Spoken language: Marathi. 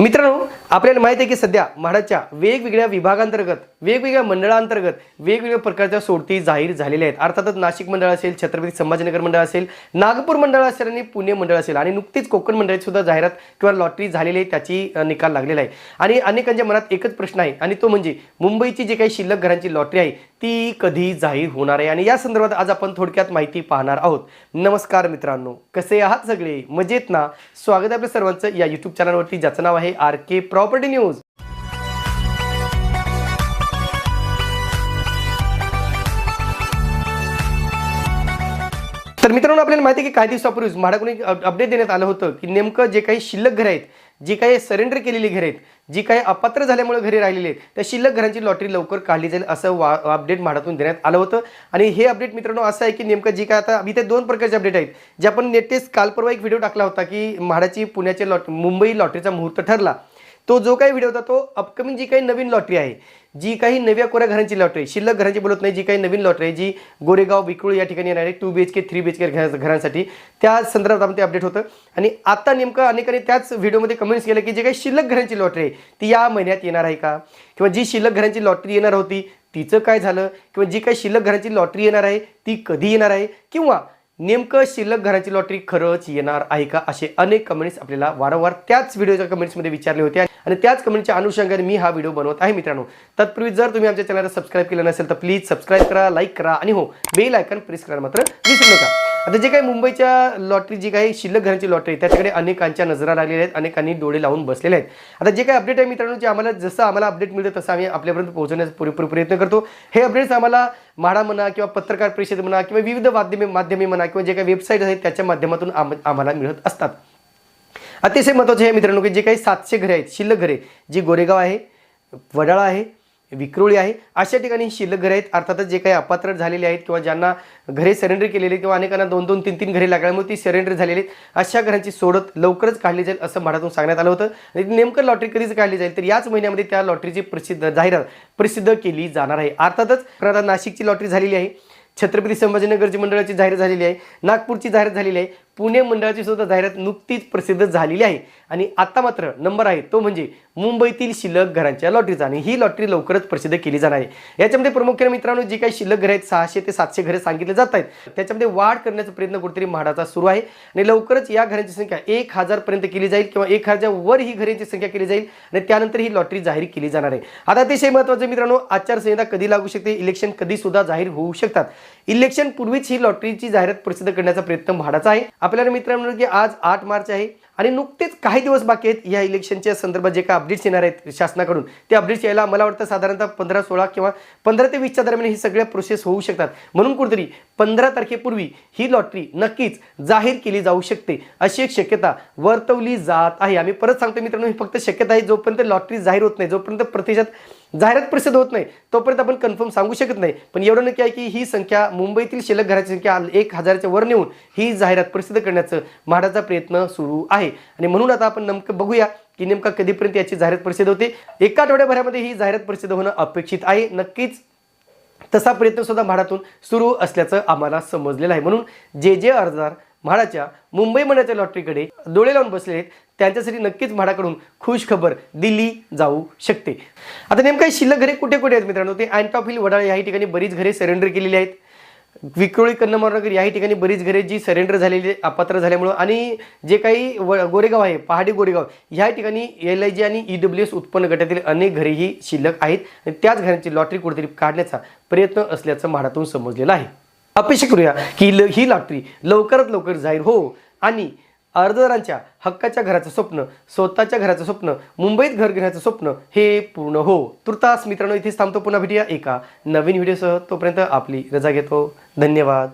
मित्रांनो आपल्याला माहिती आहे की सध्या म्हाडाच्या वेगवेगळ्या विभागांतर्गत वेगवेगळ्या मंडळांतर्गत वेगवेगळ्या प्रकारच्या सोडती जाहीर झालेल्या आहेत. अर्थातच नाशिक मंडळ असेल छत्रपती संभाजीनगर मंडळ असेल नागपूर मंडळ असेल आणि पुणे मंडळ असेल आणि नुकतीच कोकण मंडळाची सुद्धा जाहिरात किंवा लॉटरी झालेली आहे त्याची निकाल लागलेला आहे. आणि अनेकांच्या मनात एकच प्रश्न आहे आणि तो म्हणजे मुंबईची जी काही शिल्लक घरांची लॉटरी आहे ती कधी जाहीर होणार आहे? आणि या संदर्भात आज आपण थोडक्यात माहिती पाहणार आहोत. नमस्कार मित्रांनो कसे आहात सगळे? मजेत ना? स्वागत आहे आपल्या सर्वांचं या युट्यूब चॅनलवरती ज्याचं नाव आहे आर के प्रॉपर्टी न्यूज. तर मित्रांनो आपल्याला माहिती आहे की काही दिवसापूर्वीच म्हाडाकडून अपडेट देण्यात आलं होतं की नेमकं जे काही शिल्लक घरं आहेत जी काही सरेंडर केलेली घरं आहेत जी काही अपात्र झाल्यामुळे घरी राहिलेली आहेत त्या शिल्लक घरांची लॉटरी लवकर काढली जाईल असं वा अपडेट म्हाडातून देण्यात आलं होतं. आणि हे अपडेट मित्रांनो असं आहे की नेमकं जी काय आता इथे दोन प्रकारचे अपडेट आहेत. जे आपण नेटेस्ट काल परवा एक व्हिडिओ टाकला होता की म्हाडाची पुण्याचे लॉट मुंबई लॉटरीचा मुहूर्त ठरला. तो जो काही व्हिडिओ होता तो अपकमिंग जी काही नवीन लॉटरी आहे जी काही नव्या कोऱ्या घरांची लॉटरी आहे, शिल्लक घरांची बोलत नाही जी काही नवीन लॉटरी आहे जी गोरेगाव विकुळ या ठिकाणी येणार आहे two B H K three B H K घरांसाठी त्या संदर्भात आपण ते अपडेट होतं. आणि आता नेमकं अनेकांनी त्याच व्हिडिओमध्ये कमेंट्स केलं की जे काही शिल्लक घरांची लॉटरी आहे ती या महिन्यात येणार आहे का? किंवा जी शिल्लक घरांची लॉटरी येणार होती तिचं काय झालं? किंवा जी काही शिल्लक घरांची लॉटरी येणार आहे ती कधी येणार आहे? किंवा नेमकं शिल्लक घराची लॉटरी खरंच येणार आहे का असे अनेक कमेंट्स आपल्याला वारंवार त्याच व्हिडिओच्या कमेंट्समध्ये विचारले होते. आणि त्याच कमेंटच्या अनुषंगाने मी हा व्हिडिओ बनवत आहे मित्रांनो. तत्पूर्वी जर तुम्ही आमच्या चॅनलला सबस्क्राईब केलं नसेल तर प्लीज सबस्क्राईब करा लाईक करा आणि हो बेल आयकन प्रेस करायला मात्र विसरू नका. आता जे काही मुंबईच्या लॉटरी जी काही शिल्लक घरांची लॉटरी आहे त्याच्याकडे अनेकांच्या नजरा लागलेल्या आहेत अनेकांनी डोळे लावून बसलेले आहेत. आता जे काही अपडेट आहे मित्रांनो जे आम्हाला जसं आम्हाला अपडेट मिळतं तसं आम्ही आपल्यापर्यंत पोहोचवण्याचा पुरेपूर प्रयत्न करतो. हे अपडेट्स आम्हाला म्हाडा म्हणा किंवा पत्रकार परिषद म्हणा किंवा विविध माध्यमे माध्यमे म्हणा किंवा जे काही वेबसाईट आहेत त्याच्या माध्यमातून आम- आम्हाला मिळत असतात. अतिशय महत्त्वाचे आहे मित्रांनो की जे काही सातशे घरे आहेत शिल्लक घरे जी गोरेगाव आहे वडाळा आहे विक्रोळी आहे. अशा ठिकाणी शिल्लक घरे आहेत. अर्थातच जे काही अपात्र झालेले आहेत किंवा ज्यांना घरे सरेंडर केलेले किंवा अनेकांना दोन दोन तीन तीन घरे लागल्यामुळे ती सरेंडर झालेली आहेत अशा घरांची सोडत लवकरच काढली जाईल असं म्हाडातून सांगण्यात आलं होतं. आणि नेमकं लॉटरी कधीच काढली जाईल तर याच महिन्यामध्ये त्या लॉटरीची प्रसिद्ध जाहिरात प्रसिद्ध केली जाणार आहे. अर्थातच नाशिकची लॉटरी झालेली आहे. छत्रपती संभाजीनगरची मंडळाची जाहिरात झालेली आहे. नागपूरची जाहिरात झालेली आहे. पुणे मंडळाची सुद्धा जाहिरात नुकतीच प्रसिद्ध झालेली आहे. आणि आता मात्र नंबर आहे तो म्हणजे मुंबईतील शिल्लक घरांच्या लॉटरीचा. आणि ही लॉटरी लवकरच प्रसिद्ध केली जाणार आहे. याच्यामध्ये प्रामुख्याने मित्रांनो जी काही शिल्लक घरे आहेत सहाशे ते सातशे घरे सांगितले जात आहेत. त्याच्यामध्ये वाढ करण्याचा प्रयत्न कुठेतरी म्हाडाचा सुरू आहे. आणि लवकरच या घरांची संख्या एक हजारपर्यंत केली जाईल किंवा एक हजार वर ही घरांची संख्या केली जाईल आणि त्यानंतर ही लॉटरी जाहीर केली जाणार आहे. आता अतिशय महत्त्वाचं मित्रांनो आचारसंहिता कधी लागू शकते? इलेक्शन कधी सुद्धा जाहीर होऊ शकतात. इलेक्शन पूर्वीच ही लॉटरीची जाहिरात प्रसिद्ध करण्याचा प्रयत्न भाडाचा आहे. आपल्याला मित्रांनो की आज आठ मार्च आहे आणि नुकतेच काही दिवस बाकी आहेत. या इलेक्शनच्या संदर्भात जे काही अपडेट्स येणार आहेत शासनाकडून ते अपडेट्स यायला मला वाटतं साधारणतः पंधरा सोळा किंवा पंधरा ते वीसच्या दरम्यान ही सगळ्या प्रोसेस होऊ शकतात. म्हणून कुठेतरी पंधरा तारखेपूर्वी ही लॉटरी नक्कीच जाहीर केली जाऊ शकते अशी एक शक्यता वर्तवली जात आहे. आम्ही परत सांगतो मित्रांनो ही फक्त शक्यता आहे जोपर्यंत लॉटरी जाहीर होत नाही जोपर्यंत प्रतिशत जाहिरात प्रसिद्ध होत नाही. तोपर्यंत आपण कन्फर्म सांगू शकत नाही. पण एवढं नक्की आहे की ही संख्या मुंबईतील शिल्लक घराची संख्या एक हजाराच्या वर नेऊन ही जाहिरात प्रसिद्ध करण्याचं म्हाडाचा प्रयत्न सुरू आहे. आणि म्हणून आता आपण नेमकं बघूया की नेमका कधीपर्यंत याची जाहिरात प्रसिद्ध होते. एका आठवड्याभरामध्ये ही जाहिरात प्रसिद्ध होणं अपेक्षित आहे. नक्कीच तसा प्रयत्न सुद्धा म्हाडातून सुरू असल्याचं आम्हाला समजलेलं आहे. म्हणून जे जे अर्जदार म्हाडाच्या मुंबई मंडळाच्या लॉटरीकडे डोळे लावून बसले आहेत. त्यांच्यासाठी नक्कीच म्हाडाकडून खुश खबर दिली जाऊ शकते. आता नेमकं शिल्लक घरे कुठे कुठे आहेत मित्रांनो? ते अँटॉप हिल वडाळ याही ठिकाणी बरीच घरे सरेंडर केलेली आहेत. विक्रोळी कन्नमरनगर याही ठिकाणी बरीच घरे जी सरेंडर झालेली अपात्र झाल्यामुळं आणि जे काही व गोरेगाव आहे पहाडी गोरेगाव ह्या ठिकाणी एल आय जी आणि ई डब्ल्यू एस उत्पन्न गटातील अनेक घरेही शिल्लक आहेत. आणि त्याच घरांची लॉटरी कुठेतरी काढण्याचा प्रयत्न असल्याचं म्हाडातून समजलेलं आहे. अपेक्षा करूया की ल- ही लॉटरी लवकरात लवकर जाहीर हो. आणि अर्जदारांच्या हक्काच्या घराचं स्वप्न स्वतःच्या घराचं स्वप्न मुंबईत घर घेण्याचं स्वप्न हे पूर्ण हो. तुर्तास मित्रांनो इथेच थांबतो पुन्हा भेटूया एका नवीन व्हिडिओसह. तोपर्यंत आपली रजा घेतो. धन्यवाद.